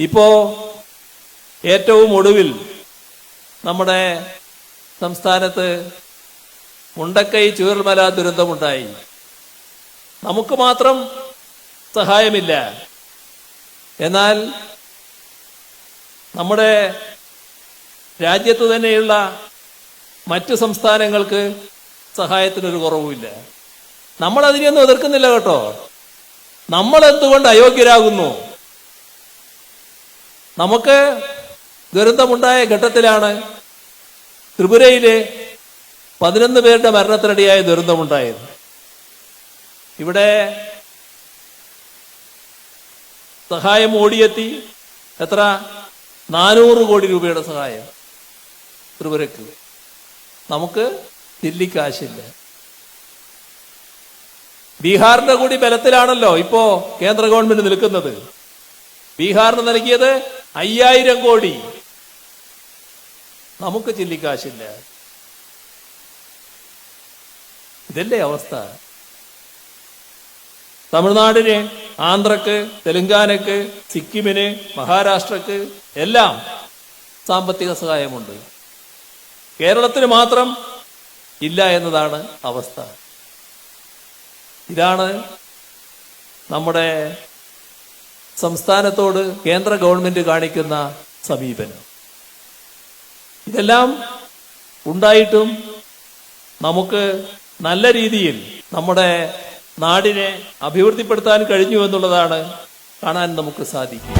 ഇപ്പോ ഏറ്റവും ഒടുവിൽ നമ്മുടെ സംസ്ഥാനത്ത് മുണ്ടക്കൈ ചൂരൽമല ദുരന്തമുണ്ടായി. നമുക്ക് മാത്രം സഹായമില്ല. എന്നാൽ നമ്മുടെ രാജ്യത്ത് തന്നെയുള്ള മറ്റു സംസ്ഥാനങ്ങൾക്ക് സഹായത്തിനൊരു കുറവുമില്ല. നമ്മൾ അതിനെയൊന്നും എതിർക്കുന്നില്ല കേട്ടോ. നമ്മൾ എന്തുകൊണ്ട് അയോഗ്യരാകുന്നു? നമുക്ക് ദുരന്തമുണ്ടായ ഘട്ടത്തിലാണ് ത്രിപുരയിലെ പതിനൊന്ന് പേരുടെ മരണത്തിനിടയായ ദുരന്തമുണ്ടായത്. ഇവിടെ സഹായം ഓടിയെത്തി എത്ര? നാനൂറ് കോടി രൂപയുടെ സഹായം ത്രിപുരക്ക് നമുക്ക് ദില്ലിക്കാശില്ല ബീഹാറിന്റെ കൂടി ബലത്തിലാണല്ലോ ഇപ്പോ കേന്ദ്ര ഗവൺമെന്റ് നിൽക്കുന്നത്. ബീഹാറിന് നൽകിയത് അയ്യായിരം കോടി. നമുക്ക് ചില്ലിക്കാശില്ല. ഇതല്ലേ അവസ്ഥ. തമിഴ്നാടിന് ആന്ധ്രക്ക് തെലങ്കാനക്ക് സിക്കിമിന് മഹാരാഷ്ട്രക്ക് എല്ലാം സാമ്പത്തിക സഹായമുണ്ട്. കേരളത്തിന് മാത്രം ഇല്ല എന്നതാണ് അവസ്ഥ. ഇതാണ് നമ്മുടെ സംസ്ഥാനത്തോട് കേന്ദ്ര ഗവൺമെന്റ് കാണിക്കുന്ന സമീപനം. ഇതെല്ലാം ഉണ്ടായിട്ടും നമുക്ക് നല്ല രീതിയിൽ നമ്മുടെ നാടിനെ അഭിവൃദ്ധിപ്പെടുത്താൻ കഴിഞ്ഞു എന്നുള്ളതാണ് കാണാൻ നമുക്ക് സാധിക്കും